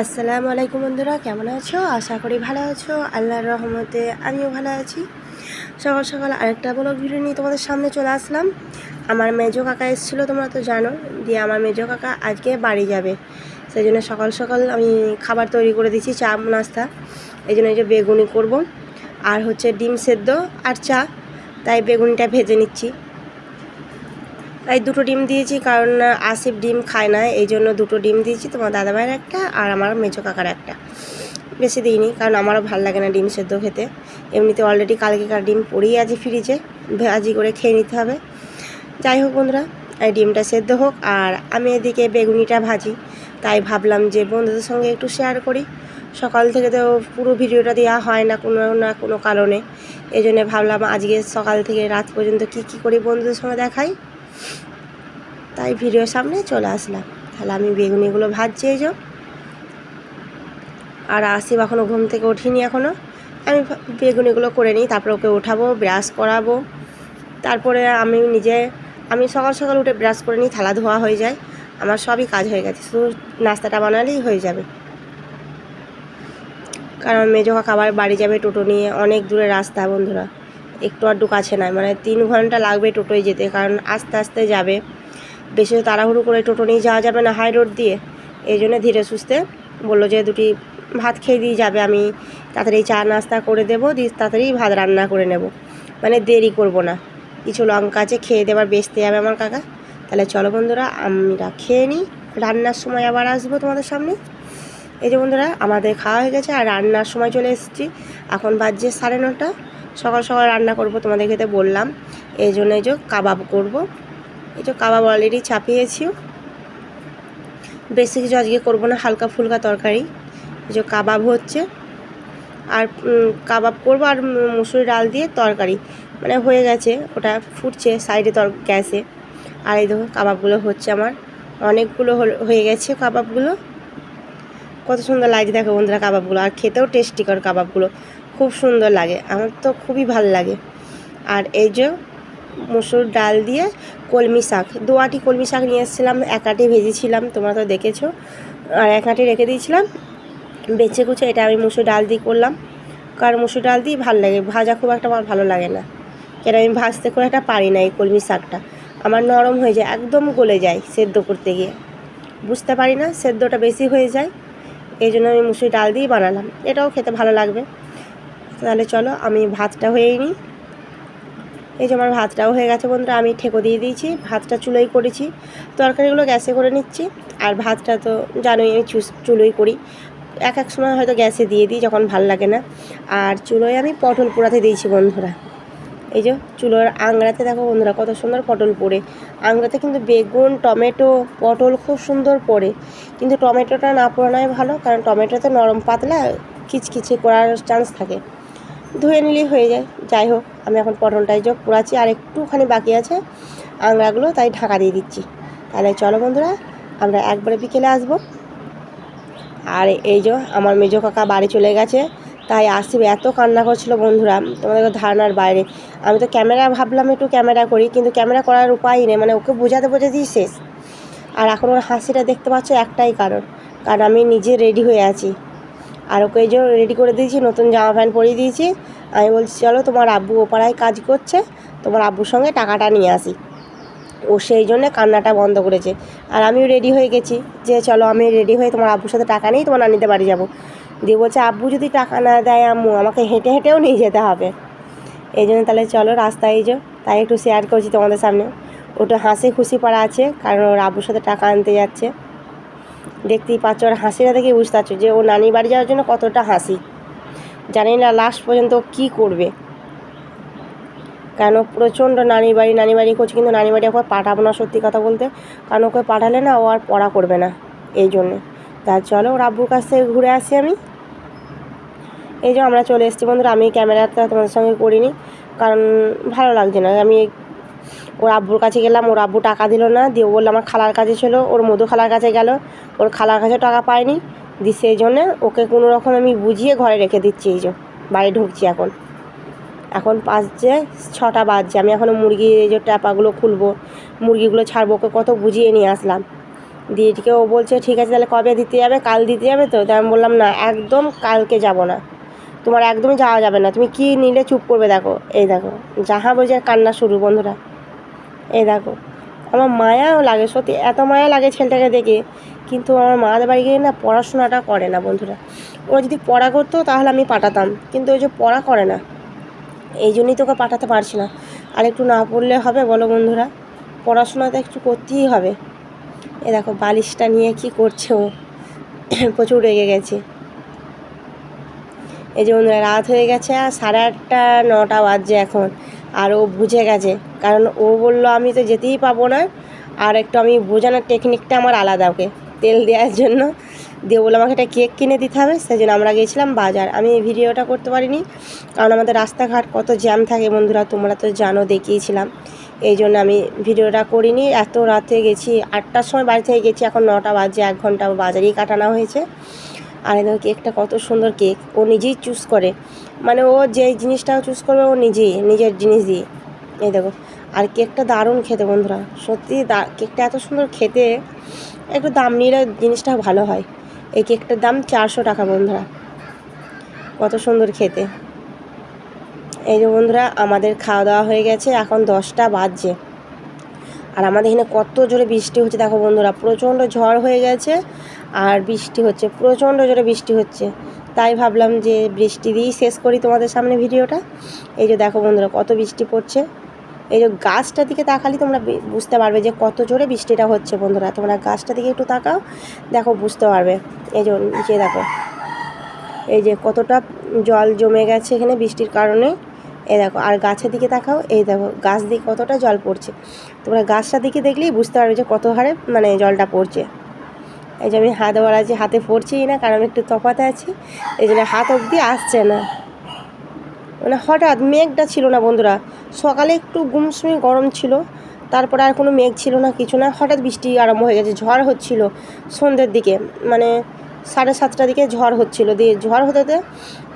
আসসালামু আলাইকুম বন্ধুরা, কেমন আছো? আশা করি ভালো আছো। আল্লাহর রহমতে আমিও ভালো আছি। সকাল সকাল আরেকটা ব্লগ ভিডিও নিয়ে তোমাদের সামনে চলে আসলাম। আমার মেজো কাকা এসেছিল, তোমরা তো জানো, দিয়ে আমার মেজো কাকা আজকে বাড়ি যাবে। সেই জন্য সকাল সকাল আমি খাবার তৈরি করে দিচ্ছি চা, নাস্তা। এই জন্য এই যে বেগুনি করব। আর হচ্ছে ডিম সেদ্ধ আর চা, তাই বেগুনিটা ভেজে নিচ্ছি। তাই দুটো ডিম দিয়েছি, কারণ আসিফ ডিম খায় না, এই জন্য দুটো ডিম দিয়েছি, তোমার দাদাভাইয়ের একটা আর আমার মেজো কাকার একটা। বেশি দিইনি, কারণ আমারও ভালো লাগে না ডিম সেদ্ধ খেতে। এমনিতে অলরেডি কালকেকার ডিম পড়েই আছে ফ্রিজে ভাজি করে খেয়ে নিতে হবে। যাই হোক বন্ধুরা, এই ডিমটা সেদ্ধ হোক, আর আমি এদিকে বেগুনিটা ভাজি। তাই ভাবলাম যে বন্ধুদের সঙ্গে একটু শেয়ার করি। সকাল থেকে তো পুরো ভিডিওটা দেওয়া হয় না কোনো না কোনো কারণে। এই জন্যে ভাবলাম আজকে সকাল থেকে রাত পর্যন্ত কি কি করি বন্ধুদের সঙ্গে দেখাই। তাই ভিডিওর সামনে চলে আসলাম। তাহলে আমি বেগুনিগুলো ভাজছি এই আর আসিফ এখনও ঘুম থেকে উঠিনি এখনও আমি বেগুনিগুলো করে নিই, তারপরে ওকে উঠাবো ব্রাশ করাবো। তারপরে আমি নিজে, আমি সকাল সকাল উঠে ব্রাশ করে নিই, থালা ধোয়া হয়ে যায়। আমার সবই কাজ হয়ে গেছে, শুধু নাস্তাটা বানালেই হয়ে যাবে। কারণ মেজো কাকা আবার বাড়ি যাবে টোটো নিয়ে, অনেক দূরে রাস্তা বন্ধুরা। একটু আধটু কাছে নয় মানে তিন ঘণ্টা লাগবে টোটোয় যেতে, কারণ আস্তে আস্তে যাবে। বেশি তাড়াহুড়ো করে টোটো নিয়ে যাওয়া যাবে না হাই রোড দিয়ে। এই জন্য ধীরে সুস্থে বলল যে, দুটি ভাত খেয়ে দিয়ে যাবে, আমি তাড়াতাড়ি চা নাস্তা করে দেবো, দিয়ে তাড়াতাড়ি ভাত রান্না করে নেব। মানে দেরি করব না। কিছু লঙ্কা আছে, খেয়ে দেবার বেচতে যাবে আমার কাকা। তাহলে চলো বন্ধুরা, আমরা খেয়ে নিই। রান্নার সময় আবার আসব তোমাদের সামনে। এই যে বন্ধুরা, আমাদের খাওয়া হয়ে গেছে, আর রান্নার সময় চলে এসেছি। এখন বাজছে সাড়ে নটা। সকাল সকাল রান্না করব তোমাদের খেতে বললাম। এই জন্য এই যে কাবাব করব। এই যে কাবাব অলরেডি চাপিয়েছিও বেশি কিছু আজকে করব না, হালকা ফুলকা তরকারি। এই যে কাবাব হচ্ছে। আর কাবাব করব আর মুসুরি ডাল দিয়ে তরকারি। মানে হয়ে গেছে, ওটা ফুটছে সাইডে তর, গ্যাসে। আর এই দেখো কাবাবগুলো হচ্ছে আমার। অনেকগুলো হয়ে গেছে কাবাবগুলো। কত সুন্দর লাগছে দেখো বন্ধুরা কাবাবগুলো। আর খেতেও টেস্টিকর কাবাবগুলো। খুব সুন্দর লাগে। আমার তো খুবই ভালো লাগে। আর এই যে মুসুর ডাল দিয়ে কলমি শাক, দু আটি কলমি শাক নিয়ে এসেছিলাম, এক আটি ভেজেছিলাম, তোমরা তো দেখেছ। আর এক আটি রেখে দিয়েছিলাম বেছে কুচে এটা আমি মুসুর ডাল দিয়ে করলাম। কারণ মুসুর ডাল দিয়ে ভালো লাগে, ভাজা খুব একটা আমার ভালো লাগে না। কেন আমি ভাজতে খুব একটা পারি না এই কলমি শাকটা। আমার নরম হয়ে যায়, একদম গলে যায় সেদ্ধ করতে গিয়ে। বুঝতে পারি না সেদ্ধটা বেশি হয়ে যায়, এই জন্য আমি মুসুর ডাল দিয়ে বানালাম। এটাও খেতে ভালো লাগবে। তাহলে চলো, আমি ভাতটা হয়েই নিই। এই যে আমার ভাতটাও হয়ে গেছে বন্ধুরা, আমি ঠেকো দিয়ে দিয়েছি, ভাতটা চুলোই করেছি। তরকারিগুলো গ্যাসে করে নিচ্ছি, আর ভাতটা তো জানোই আমি চুলোই করি। এক এক সময় হয়তো গ্যাসে দিয়ে দিই যখন ভালো লাগে না। আর চুলোয় আমি পটল পোড়াতে দিয়েছি বন্ধুরা। এই যে চুলোর আংড়াতে দেখো বন্ধুরা, কত সুন্দর পটল পড়ে। আংড়াতে কিন্তু বেগুন, টমেটো, পটল খুব সুন্দর পড়ে। কিন্তু টমেটোটা না পোড়ানোই ভালো, কারণ টমেটোতে নরম পাতলা, খিচখিচে করার চান্স থাকে। ধুয়ে নিলেই হয়ে যায়। যাই হোক, আমি এখন পটলটাই যোগ পোড়াচ্ছি আর একটুখানি বাকি আছে আংড়াগুলো তাই ঢাকা দিয়ে দিচ্ছি। তাহলে চলো বন্ধুরা, আমরা একবারে বিকেলে আসব। আর এই যে আমার মেজো কাকা বাড়ি চলে গেছে, তাই আসবে। এত কান্না করছিল বন্ধুরা, তোমাদের ধারণার বাইরে। আমি তো ক্যামেরা ভাবলাম একটু ক্যামেরা করি, কিন্তু ক্যামেরা করার উপায় নেই মানে ওকে বোঝাতে বোঝাতেই শেষ। আর এখন ওর হাসিটা দেখতে পাচ্ছ একটাই কারণ কারণ আমি নিজে রেডি হয়ে আছি। আর ওকে যে রেডি করে দিয়েছি, নতুন জামা প্যান্ট পরিয়ে দিয়েছি। আমি বলছি, চলো, তোমার আব্বু ওপাড়ায় কাজ করছে, তোমার আব্বুর সঙ্গে টাকাটা নিয়ে আসি। ও সেই জন্য কান্নাটা বন্ধ করেছে। আর আমিও রেডি হয়ে গেছি যে, চলো, আমি রেডি হয়ে তোমার আব্বুর সাথে টাকা নেই তোমার নানিতে বাড়ি যাব। দিয়ে বলছে, আব্বু যদি টাকা না দেয়, আম্মু, আমাকে হেঁটে হেঁটেও নিয়ে যেতে হবে। এই জন্য তাহলে চলো, রাস্তায় এই যে, তাই একটু শেয়ার করছি তোমাদের সামনে। ওটা হাসি খুশি পাড়া আছে, কারণ ওর আব্বুর সাথে টাকা আনতে যাচ্ছে। দেখতেই পাচ্ছ ওর হাসিটা দেখে বুঝতে পারছ যে ও নানির বাড়ি যাওয়ার জন্য কতটা হাসি। জানি না লাস্ট পর্যন্ত কী করবে। কেন প্রচণ্ড নানির বাড়ি নানি বাড়ি করছে, কিন্তু নানি বাড়ি ওকে পাঠাবো না সত্যি কথা বলতে। কারণ ওকে পাঠালে না ও আর পড়া করবে না এই জন্যে। তা চলো ওর আব্বুর কাছ থেকে ঘুরে আসি আমি। এই যে আমরা চলে এসেছি বন্ধুরা, আমি ক্যামেরাটা তোমাদের সঙ্গে করিনি, কারণ ভালো লাগছে না। আমি ওর আব্বুর কাছে গেলাম, ওর আব্বু টাকা দিল না, দিয়ে বলল, আমার খালার কাছে ছিল ওর মধু খালার কাছে গেল, ওর খালার কাছে টাকা পায়নি, দিয়ে সেই জন্যে ওকে কোনো রকম আমি বুঝিয়ে ঘরে রেখে দিচ্ছি, এই যে বাড়ি ঢুকছি এখন। এখন বাজছে ছটা বাজছে, আমি এখনও মুরগি এই যে ট্যাপাগুলো খুলবো, মুরগিগুলো ছাড়বো, ওকে কত বুঝিয়ে নিয়ে আসলাম। দিদিকে ও বলছে, ঠিক আছে, তাহলে কবে দিতে যাবে? কাল দিতে যাবে তো? তাই আমি বললাম, না, একদম কালকে যাব না। তোমার একদমই যাওয়া যাবে না। তুমি কি নিলে চুপ করবে দেখো, এই দেখো। যাহা বলছে কান্না শুরু বন্ধুরা। এই দেখো, আমার মায়াও লাগে সত্যি, এত মায়া লাগে ছেলেটাকে দেখে, কিন্তু আমার মাদের বাড়ি গিয়ে না পড়াশোনাটা করে না বন্ধুরা। ও যদি পড়া করতো তাহলে আমি পাঠাতাম, কিন্তু ওই যে পড়া করে না, এই জন্যই তোকে পাঠাতে পারছি না। আর একটু না পড়লে হবে বলো বন্ধুরা পড়াশোনা তো একটু করতেই হবে। এ দেখো, বালিশটা নিয়ে কি করছে ও, প্রচুর রেগে গেছে। এই যে বন্ধুরা, রাত হয়ে গেছে আর সাড়ে আটটা, নটা বাজছে এখন। আর ও বুঝে গেছে। কারণ ও বলল, আমি তো যেতেই পাবো না। আর একটু আমি বোঝানোর টেকনিকটা আমার আলাদা ওকে। তেল দেওয়ার জন্য। দিয়ে বলল, আমাকে একটা কেক কিনে দিতে হবে। সেই জন্য আমরা গিয়েছিলাম বাজার। আমি এই ভিডিওটা করতে পারিনি। কারণ আমাদের রাস্তাঘাট কত জ্যাম থাকে বন্ধুরা, তোমরা তো জানো, দেখিয়েছিলাম। এই জন্য আমি ভিডিওটা করিনি। এত রাতে গেছি, আটটার সময় বাড়ি থেকে গেছি। এখন নটা বাজে, এক ঘণ্টা বাজারেই কাটানো হয়েছে। আর এই দেখো কেকটা কত সুন্দর কেক ও নিজেই চুজ করে। মানে ও যে জিনিসটা চুজ করবে, ও নিজেই, নিজের জিনিস দিয়ে। এই দেখো, আর কেকটা দারুণ খেতে বন্ধুরা। সত্যি কেকটা এত সুন্দর খেতে, একটু দাম নিলে জিনিসটা ভালো হয়। এই কেকটার দাম চারশো টাকা বন্ধুরা। কত সুন্দর খেতে। এই যে বন্ধুরা, আমাদের খাওয়া দাওয়া হয়ে গেছে, এখন দশটা বাজছে। আর আমাদের এখানে কত জোরে বৃষ্টি হচ্ছে দেখো বন্ধুরা, প্রচণ্ড ঝড় হয়ে গেছে আর বৃষ্টি হচ্ছে, প্রচণ্ড জোরে বৃষ্টি হচ্ছে। তাই ভাবলাম যে বৃষ্টি দিয়েই শেষ করি তোমাদের সামনে ভিডিওটা। এই যে দেখো বন্ধুরা কত বৃষ্টি পড়ছে। এই যে গাছটার দিকে তাকালে তোমরা বুঝতে পারবে যে কত জোরে বৃষ্টিটা হচ্ছে বন্ধুরা। তোমরা গাছটার দিকে একটু তাকাও, দেখো বুঝতে পারবে। এই যে নিচে দেখো, এই যে কতটা জল জমে গেছে এখানে বৃষ্টির কারণে। এই দেখো, আর গাছের দিকে তাকাও, এই দেখো, গাছ দিকে কতটা জল পড়ছে। তোমরা গাছটার দিকে দেখলেই বুঝতে পারবে যে কত হারে মানে জলটা পড়ছে। এই যে আমি হাত বাড়াচ্ছি হাতে পড়ছেই না, কারণ একটু তফাতে আছি, এই জন্য হাত অবধি আসছে না। মানে হঠাৎ মেঘটা ছিল না বন্ধুরা। সকালে একটু গুমসুমি গরম ছিল, তারপরে আর কোনো মেঘ ছিল না, কিছু না। হঠাৎ বৃষ্টি আরম্ভ হয়ে গেছে, ঝড় হচ্ছিল সন্ধ্যের দিকে। মানে সাড়ে সাতটার দিকে ঝড় হচ্ছিল। দিয়ে ঝড় হতে হতে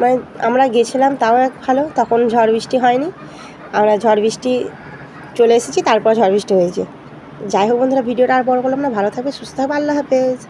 মানে আমরা গেছিলাম, তাও এক ভালো, তখন ঝড় বৃষ্টি হয়নি। আমরা ঝড় বৃষ্টি চলে এসেছি, তারপর ঝড় বৃষ্টি হয়েছে। যাই হোক বন্ধুরা, ভিডিওটা আর বড় করলাম না। ভালো থাকবে, সুস্থ থাকবে, আল্লাহ হাফেজ।